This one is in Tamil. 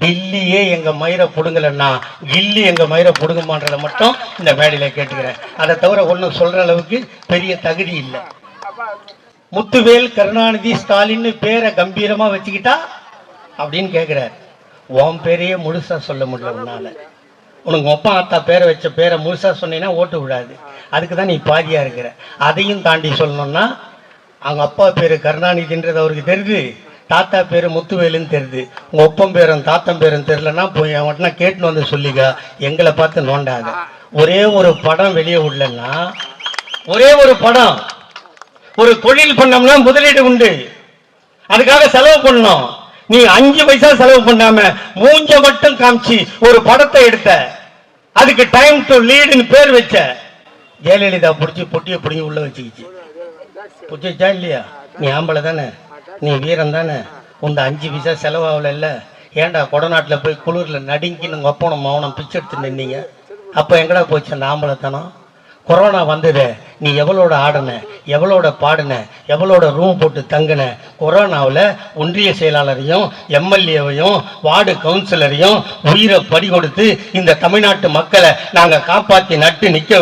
டில்லியே எங்க மயிரை பிடுங்கலன்னா கில்லி எங்க மயிரை பிடுங்குமான்றதை மட்டும் இந்த மேடையில கேட்டுக்கிறேன். அதை தவிர ஒன்றும் சொல்ற அளவுக்கு பெரிய தகுதி இல்லை. முத்துவேல் கருணாநிதி ஸ்டாலின்னு பேரை கம்பீரமா வச்சுக்கிட்டா அப்படின்னு கேட்கிறார் உன் பேரையே முழுசா சொல்ல முடியல உன்னால. உனக்கு ஒப்பா அத்தா பேரை வச்ச பேரை முழுசா சொன்னீங்கன்னா ஓட்டு விடாது அதுக்கு தான் நீ பாதியா இருக்கிற. அதையும் தாண்டி சொல்லணும்னா அவங்க அப்பா பேரு கருணாநிதின்றது அவருக்கு தெரியுது தாத்தா பேர் முத்துவேலுன்னு தெரியுது. உங்கள் ஒப்பம் பேரும் தாத்தன் பேரும் தெரியலன்னா போய் அவன்கிட்ட கேட்டுன்னு வந்து சொல்லிக்க. எங்களை பார்த்து நோண்டாது. ஒரே ஒரு படம் வெளியே விடலன்னா ஒரே ஒரு படம். ஒரு தொழில் பண்ணோம்னா முதலீடு உண்டு. அதுக்காக செலவு பண்ணோம் நீ அஞ்சு பைசா செலவு பண்ணாம மூஞ்ச மட்டும் காமிச்சு ஒரு படத்தை எடுத்த. அதுக்கு டைம் டு லீடுன்னு பேர் வச்ச. ஜெயலலிதா பிடிச்சி பொட்டியை பிடிங்கி உள்ள வச்சுக்கிச்சு. பிடிச்சிச்சா இல்லையா? நீ ஆம்பளை தானே? நீ வீரன் தானே? உந்த அஞ்சு பைசா செலவாகல இல்லை? ஏன்டா கொடநாட்டில் போய் குளிரில் நடுங்கின்னு உங்கள் அப்பனும் மௌனம் பிச்சை எடுத்து நின்னீங்க? அப்போ எங்கடா போச்சு அந்த ஆம்பளைத்தனம்? கொரோனா வந்தது நீ எவ்வளோட ஆடின? எவ்வளோட பாடின? எவ்வளோட ரூம் போட்டு தங்கின? கொரோனாவில் ஒன்றிய செயலாளரையும் எம்எல்ஏவையும் வார்டு கவுன்சிலரையும் உயிரை படி கொடுத்து இந்த தமிழ்நாட்டு மக்களை நாங்கள் காப்பாற்றி நட்டு நிற்க